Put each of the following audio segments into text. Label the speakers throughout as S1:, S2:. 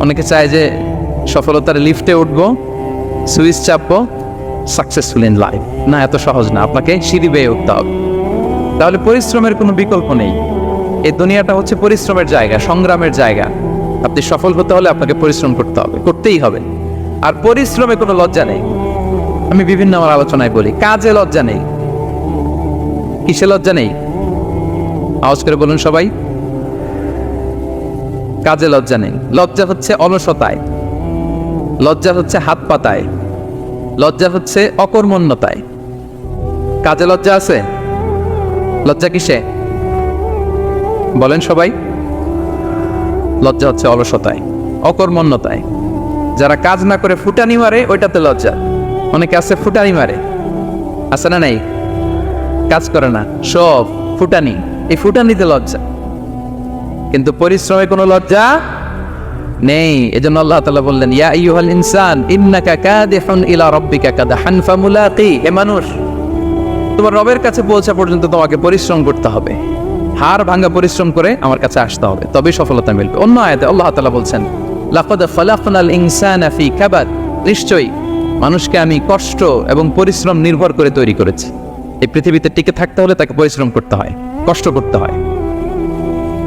S1: অনেকে চায় যে সফলতার লিফটে উঠবো, সুইচ চাপবো সাকসেসফুল ইন লাইফ না, এত সহজ না, আপনাকে সিঁড়ি বেয়ে উঠতে হবে। তাহলে পরিশ্রমের কোনো বিকল্প নেই। এই দুনিয়াটা হচ্ছে পরিশ্রমের জায়গা, সংগ্রামের জায়গা। আপনি সফল হতে হলে আপনাকে পরিশ্রম করতে হবে, করতেই হবে। আর পরিশ্রমে কোনো লজ্জা নেই। আমি বিভিন্ন আমার আলোচনায় বলি, কাজে লজ্জা নেই। কিসে লজ্জা নেই? আওয়াজ করে বলুন সবাই। কাজে লজ্জা নেই। লজ্জা হচ্ছে অলসতায়। লজ্জা হচ্ছে হাত পাতায়। লজ্জা হচ্ছে অকর্মণ্যতায়। কাজে লজ্জা আছে? লজ্জা কিসে? বলেন সবাই। লজ্জা হচ্ছে অলসতায়, অকর্মণ্যতায়। যারা কাজ না করে ফুটানি মারে, ওইটাতে লজ্জা। অনেকে আছে ফুটানি মারে। আছে না নাই? কাজ করে না। সব ফুটানি। এই ফুটানিতে লজ্জা। কিন্তু পরিশ্রমে কোনো লজ্জা নেই। এজন্য আল্লাহ তাআলা বললেন, ইয়া আইয়ুহাল ইনসান, ইন্নাকা কাদিহুন ইলা রাব্বিকা কাদহান ফামুলাকি। হে মানুষ, তোমার রবের কাছে পৌঁছা পর্যন্ত তোমাকে পরিশ্রম করতে হবে। হাড় ভাঙা পরিশ্রম করে আমার কাছে আসতে হবে, তবেই সফলতা মিলবে। অন্য আয়াতে আল্লাহ তাআলা বলছেন, লাকাদ ফালাকনাল ইনসানা ফি কাবাদ। নিশ্চয়ই মানুষকে আমি কষ্ট এবং পরিশ্রম নির্ভর করে তৈরি করেছি। এই পৃথিবীতে টিকে থাকতে হলে তাকে পরিশ্রম করতে হয়, কষ্ট করতে হয়।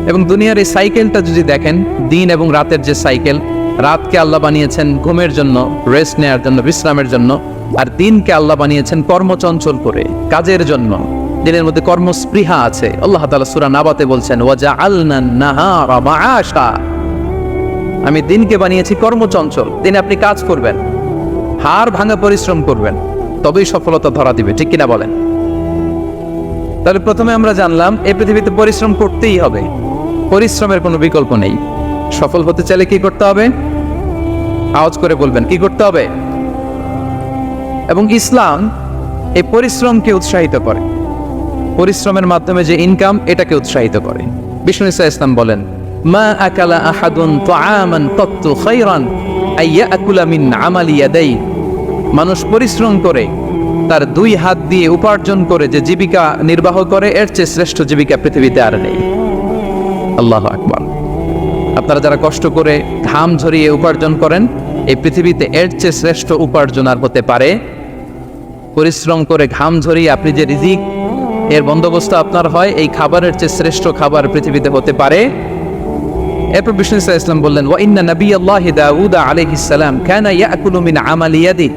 S1: এবং দুনিয়ার এই সাইকেলটা যদি দেখেন, দিন এবং রাতের যে সাইকেল, রাতকে আল্লাহ বানিয়েছেন ঘুমের জন্য রেস্ট নেওয়ার জন্য, বিশ্রামের জন্য, আর দিনকে আল্লাহ বানিয়েছেন কর্মচঞ্চল করে, কাজের জন্য। দিনের মধ্যে কর্মস্পৃহা আছে। আল্লাহ তাআলা সূরা নাবাতে বলছেন ওয়াজা আমি দিনকে বানিয়েছি কর্মচঞ্চল। দিনে আপনি কাজ করবেন, হাড় ভাঙা পরিশ্রম করবেন, তবেই সফলতা ধরা দিবে। ঠিক কিনা বলেন? তাহলে প্রথমে আমরা জানলাম, এই পৃথিবীতে পরিশ্রম করতেই হবে। পরিশ্রমের কোনো বিকল্প নেই। সফল হতে চাইলে কি করতে হবে? আওয়াজ করে বলবেন, কি করতে হবে? এবং ইসলাম এই পরিশ্রমকে উৎসাহিত করে। পরিশ্রমের মাধ্যমে যে ইনকাম এটাকে উৎসাহিত করে। বিষ্ণু ইসা ইসলাম বলেন, মা আকালা আহাদুন তাআমান তাত্তু খায়রান আইয়া আকুলা মিন আমালি মানুষ পরিশ্রম করে, তার দুই হাত দিয়ে উপার্জন করে, যে জীবিকা নির্বাহ করে, এর চেয়ে শ্রেষ্ঠ জীবিকা পৃথিবীতে আর নেই। আল্লাহ আকবার। আপনারা যারা কষ্ট করে ঘাম ঝরিয়ে উপার্জন করেন, এই পৃথিবীতে এর চেয়ে শ্রেষ্ঠ উপার্জন আর হতে পারে পরিশ্রম করে ঘাম ঝরিয়ে আপনি যে রিজিক এর বন্দোবস্ত আপনার হয়, এই খাবারের চেয়ে শ্রেষ্ঠ খাবার পৃথিবীতে হতে পারে। এরপর বিষ্ণু ইসলাম বললেন, ওয়া ইন্না নবী আল্লাহ দাউদ আলাইহিস সালাম কানা ইয়াকুলু মিন আমালি ইয়াদি।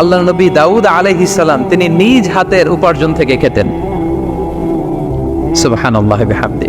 S1: আল্লাহ নবী দাউদ আলাইহিস সালাম, তিনি নিজ হাতের উপার্জন থেকে খেতেন। সুবহানাল্লাহি বিহামদি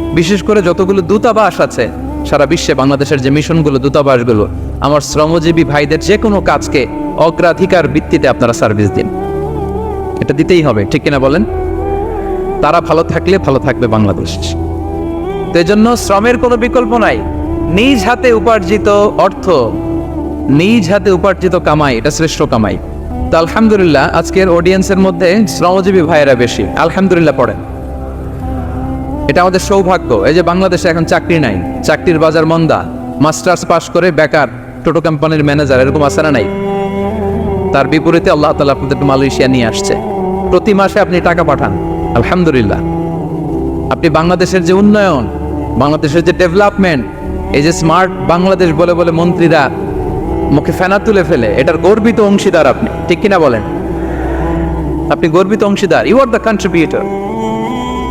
S1: বিশেষ করে যতগুলো দূতাবাস আছে, সারা বিশ্বে বাংলাদেশের যে মিশনগুলো, দূতাবাসগুলো, আমার শ্রমজীবী ভাইদের যে কোনো কাজকে অগ্রাধিকার ভিত্তিতে আপনারা সার্ভিস দিন। এটা দিতেই হবে, ঠিক কিনা বলেন? তারা ভালো থাকলে ভালো থাকবে বাংলাদেশ। তো জন্য শ্রমের কোনো বিকল্প নাই। নিজ হাতে উপার্জিত অর্থ, নিজ হাতে উপার্জিত কামাই, এটা শ্রেষ্ঠ কামাই। তো আলহামদুলিল্লাহ, আজকের অডিয়েন্সের মধ্যে শ্রমজীবী ভাইয়েরা বেশি। আলহামদুলিল্লাহ, পড়েন। এটা আমাদের সৌভাগ্য। এই যে বাংলাদেশে এখন চাকরি নাই, চাকরির বাজার মন্দা। মাস্টার্স পাশ করে বেকার টোটো কোম্পানির ম্যানেজার এরকম না নাই? তার বিপরীতে আল্লাহ তালা আপনাদের মালয়েশিয়া নিয়ে আসছে। প্রতি মাসে আপনি টাকা পাঠান। আলহামদুলিল্লাহ। আপনি বাংলাদেশের যে উন্নয়ন, বাংলাদেশের যে ডেভেলপমেন্ট, এই যে স্মার্ট বাংলাদেশ বলে বলে মন্ত্রীরা মুখে ফেনা তুলে ফেলে, এটার গর্বিত অংশীদার আপনি। ঠিক কিনা বলেন? আপনি গর্বিত অংশীদার। You are the contributor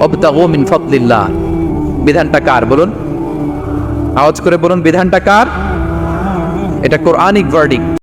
S1: ওয়াবতাগু মিন ফাদলিল্লাহ। বিধানটা কার বলুন? আওয়াজ করে বলুন বিধানটা কার? এটা কোরআনিক ভার্ডিক